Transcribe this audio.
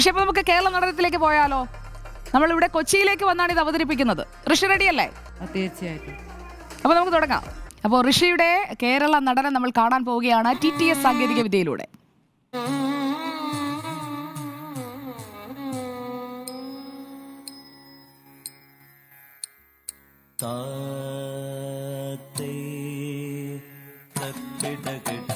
ഋഷി അപ്പൊ നമുക്ക് കേരള നടനത്തിലേക്ക് പോയാലോ? നമ്മൾ ഇവിടെ കൊച്ചിയിലേക്ക് വന്നാണ് ഇത് അവതരിപ്പിക്കുന്നത്. ഋഷി റെഡിയല്ലേ? ആ, തീർച്ചയായിട്ടും. അപ്പൊ നമുക്ക് തുടങ്ങാം. അപ്പോൾ ഋഷിയുടെ കേരള നടനം നമ്മൾ കാണാൻ പോവുകയാണ് ടി ടി എസ് സാങ്കേതിക വിദ്യയിലൂടെ. താത്തേ തക്കിടകിട